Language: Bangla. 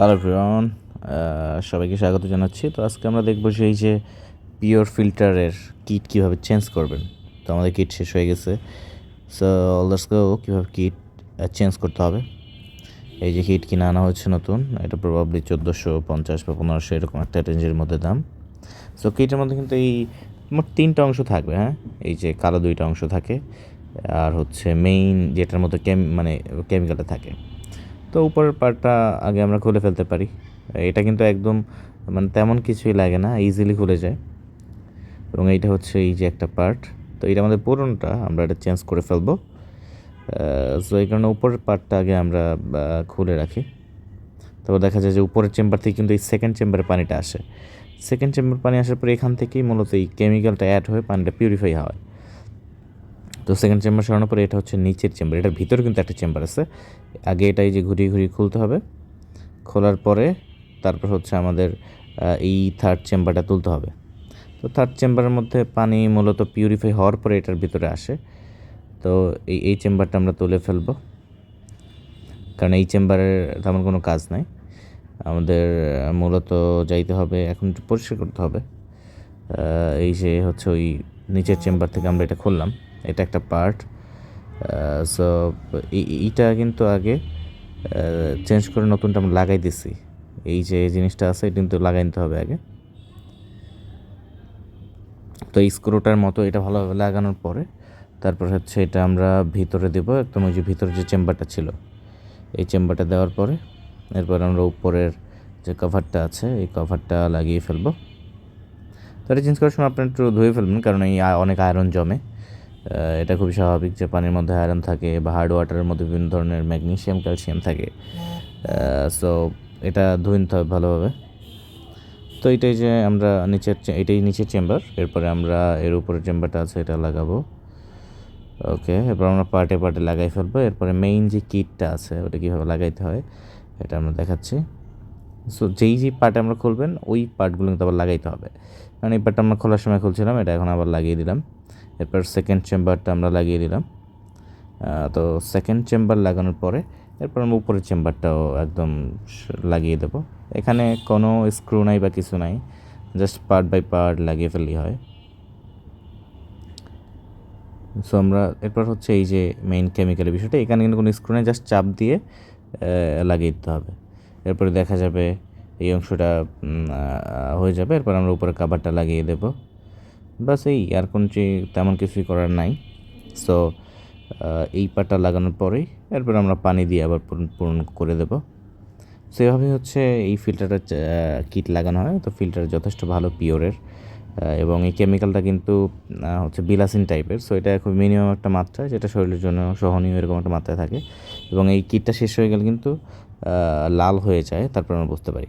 হ্যালো এভরিওয়ান সবাইকে স্বাগত জানাচ্ছি। তো আজকে আমরা দেখব সেই যে পিওর ফিল্টারের কিট কীভাবে চেঞ্জ করবেন। তো আমাদের কিট শেষ হয়ে গেছে। সো গো কীভাবে কিট চেঞ্জ করতে হবে। এই যে কিট কিনে আনা হচ্ছে নতুন, এটা প্রবাবলি চোদ্দোশো পঞ্চাশ বা পনেরোশো, এরকম একটা রেঞ্জের মধ্যে দাম। সো কিটের মধ্যে কিন্তু এই মোট তিনটা অংশ থাকবে হ্যাঁ? এই যে কালো দুইটা অংশ থাকে, আর হচ্ছে মেইন যেটার মধ্যে কেম মানে কেমিক্যালটা থাকে। তো উপরের পার্টটা আগে আমরা খুলে ফেলতে পারি। এটা কিন্তু একদম মানে তেমন কিছুই লাগে না ইজিলি খুলে যায়। এবং এইটা হচ্ছে এই যে একটা পার্ট। তো এটা আমাদের পুরনোটা, আমরা এটা চেঞ্জ করে ফেলব। সো এই কারণে উপরের পার্টটা আগে আমরা খুলে রাখি। তারপর দেখা যায় যে উপরের চেম্বার থেকে কিন্তু এই সেকেন্ড চেম্বারে পানিটা আসে। সেকেন্ড চেম্বার পানি আসার পরে এখান থেকেই মূলত এই কেমিক্যালটা অ্যাড হয়ে পানিটা পিউরিফাই হয় তো সেকেন্ড চেম্বার সরানোর পরে এটা হচ্ছে নিচের চেম্বার এটার ভিতরে কিন্তু একটা চেম্বার আছে। আগে এটা এই যে ঘুরিয়ে ঘুরিয়ে খুলতে হবে। খোলার পরে তারপর হচ্ছে আমাদের এই থার্ড চেম্বারটা তুলতে হবে। তো থার্ড চেম্বারের মধ্যে পানি মূলত পিউরিফাই হওয়ার পরে এটার ভিতরে আসে। তো এই এই চেম্বারটা আমরা তুলে ফেলব। কারণ এই চেম্বারের তেমন কোনো কাজ নাই। আমাদের মূলত যাইতে হবে, এখন একটু পরিষ্কার করতে হবে। এই যে হচ্ছে ওই নিচের চেম্বার থেকে আমরা এটা খুললাম। এটা একটা পার্ট সো এইটা কিন্তু আগে চেঞ্জ করে নতুনটা আমরা লাগাই দিছি। এই যে জিনিসটা আছে, এটা কিন্তু লাগাই নিতে হবে আগে। তো এই স্ক্রুটার মতো এটা ভালোভাবে লাগানোর পরে, তারপর হচ্ছে এটা আমরা ভিতরে দেবো, একদম ওই যে ভিতরে যে চেম্বারটা ছিল। এই চেম্বারটা দেওয়ার পরে, এরপর আমরা উপরের যে কভারটা আছে, এই কভারটা লাগিয়ে ফেলব। তো এটা চেঞ্জ করার সময় আপনি একটু ধুয়ে ফেলবেন, কারণ এই অনেক আয়রন জমে। এটা খুবই স্বাভাবিক যে পানির মধ্যে আয়রন থাকে বা হার্ড ওয়াটারের মধ্যে বিভিন্ন ধরনের ম্যাগনেশিয়াম ক্যালসিয়াম থাকে। সো এটা ধুয়ে নিতে হবে ভালোভাবে। তো এটাই যে আমরা নিচের এটাই নিচের চেম্বার এরপরে আমরা এর উপরে চেম্বারটা আছে, এটা লাগাবো। ওকে, এরপর আমরা পার্টে পার্টে লাগাই ফেলব। এরপরে মেইন যে কিটটা আছে, ওটা কীভাবে লাগাইতে হয়, এটা আমরা দেখাচ্ছি। সো যেই যেই পার্ট আমরা খুলবেন, ওই পার্টগুলো কিন্তু আবার লাগাইতে হবে। কারণ এই পার্টটা আমরা খোলার সময় খুলছিলাম, এটা এখন আবার লাগিয়ে দিলাম। এরপর সেকেন্ড চেম্বারটা আমরা লাগিয়ে দিলাম। তো সেকেন্ড চেম্বার লাগানোর পরে এরপর আমরা উপরের চেম্বারটাও একদম লাগিয়ে দেবো। এখানে কোনো স্ক্রু নাই বা কিছু নাই জাস্ট পার্ট বাই পার্ট লাগিয়ে ফেললেই হয়। সো আমরা এরপর হচ্ছে এই যে মেইন কেমিক্যালের বিষয়টা, এখানে কিন্তু কোনো স্ক্রু নেই জাস্ট চাপ দিয়ে লাগিয়ে দিতে হবে। এরপরে দেখা যাবে এই অংশটা হয়ে যাবে। এরপর আমরা উপরে কাবারটা লাগিয়ে দেব। বাস এই আর কোনো তেমন কিছুই করার নাই। সো এই পাটটা লাগানোর পরেই এরপর আমরা পানি দিয়ে আবার পূরণ করে দেব। সেভাবে হচ্ছে এই ফিল্টারটা কিট লাগানো হয়। তো ফিল্টার যথেষ্ট ভালো পিওরের এবং এই কেমিক্যালটা কিন্তু হচ্ছে বিলাসিন টাইপের সো এটা খুব মিনিমাম একটা মাত্রা, যেটা শরীরের জন্য সহনীয় এরকম একটা মাত্রায় থাকে। এবং এই কিটটা শেষ হয়ে গেলে কিন্তু লাল হয়ে যায়। তারপর আমরা বুঝতে পারি পারি